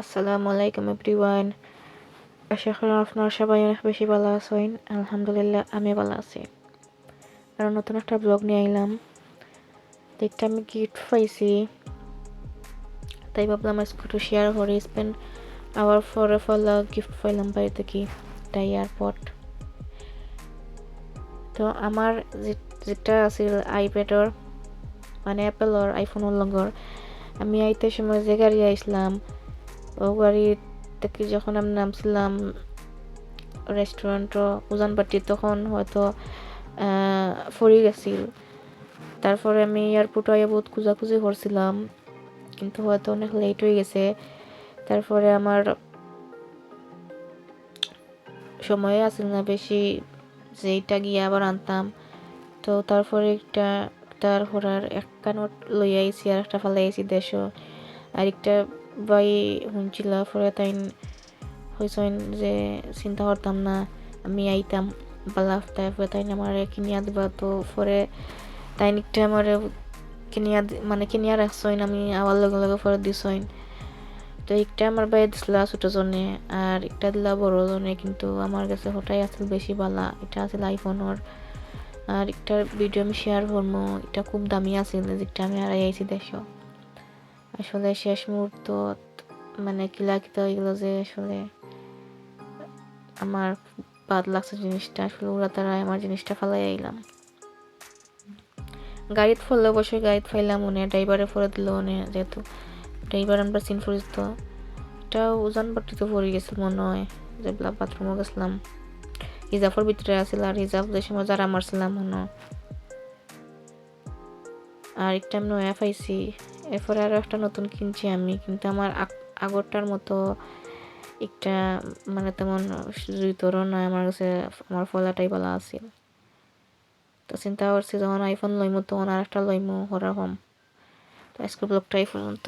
আসসালামু আলাইকুম এভরিওয়ান। আশা করি আপনারা সবাই অনেক বেশি ভালো আছেন। আলহামদুলিল্লাহ, আমি ভালো আছি। কারণ নতুন একটা ব্লগ নিয়ে আইলাম। দেখতে আমি গিফট পাইছি। তাই ভাবলাম আজকে একটু শেয়ার করে স্পেন্ড আওয়ার ফর ফলা গিফট পাইলাম বাড়িতে কি, তাই এয়ারপোর্ট তো আমার যেটা আছিল আইপ্যাডর মানে অ্যাপেলর আইফোনের লগর আমি আইতে সময় যে গাড়ি আইসলাম গাড়ি থেকে যখন আমি নামছিলাম রেস্টুরেন্ট উজানবাটি তখন হয়তো ফরি গেছিল। তারপরে আমি এয়ারপোর্টে আইয়া বহুত খুঁজাখুঁজি করছিলাম, কিন্তু হয়তো অনেক লেট হয়ে গেছে। তারপরে আমার সময় আসছিল না বেশি যে এটা গিয়ে আবার আনতাম। তো তারপরে একটা, তার হরার এক কানত লই আইছি আর একটা ফালাই আইছি দেশ। আর একটা বাই শুনছিল পরে তাই হয়েছেন যে চিন্তা করতাম না আমি আইতাম বালাফ তাই আমার কিনিয়া দিবা তো পরে তাই একটা আমার কিনিয়া মানে কিনিয়া রাখছইন আমি আবার লগে লগে পরে দিছইন তো একটা আমার বাইরে দিছিলা ছোট জনে আর একটা দিলা বড় জনে কিন্তু আমার কাছে ওটাই আসল বেশি বালা এটা আছিল আইফোনের আর একটা ভিডিও আমি শেয়ার করব এটা খুব দামি আছিল যেটা আমি আর আইছি দেশ আসলে শেষ মুহূর্ত মানে কিলাকিত হয়ে গেলো যে আসলে আমার বাদ লাগছে জিনিসটা, আসলে ওরা তারা আমার জিনিসটা ফেলাই আইলাম। গাড়িতে ফেললে অবশ্যই গাড়িতে ফাইলাম মনে ড্রাইভারে ফরে দিল মনে যেহেতু ড্রাইভার আমরা চিন ফুরিস তো। এটা ওজন বাটিতে পড়ে গেছিল মনে হয়, যে বাথরুমও গেছিলাম। হিজাফের ভিতরে আছিল আর হিজাব যে সময় যারা মারছিলাম মনে আর একটা আমি নয়া পাইছি। এরপরে আরও একটা নতুন কিনছি আমি, কিন্তু আমার আগরটার মতো একটা মানে তেমন জুতরও নয়, আমার কাছে আমার ফলাটাই বলা আছে। তো চিন্তা করছি যখন আইফোন লইমো, তখন আর একটা লইমো হরা হম। তো আজকের ব্লগটাই পর্যন্ত।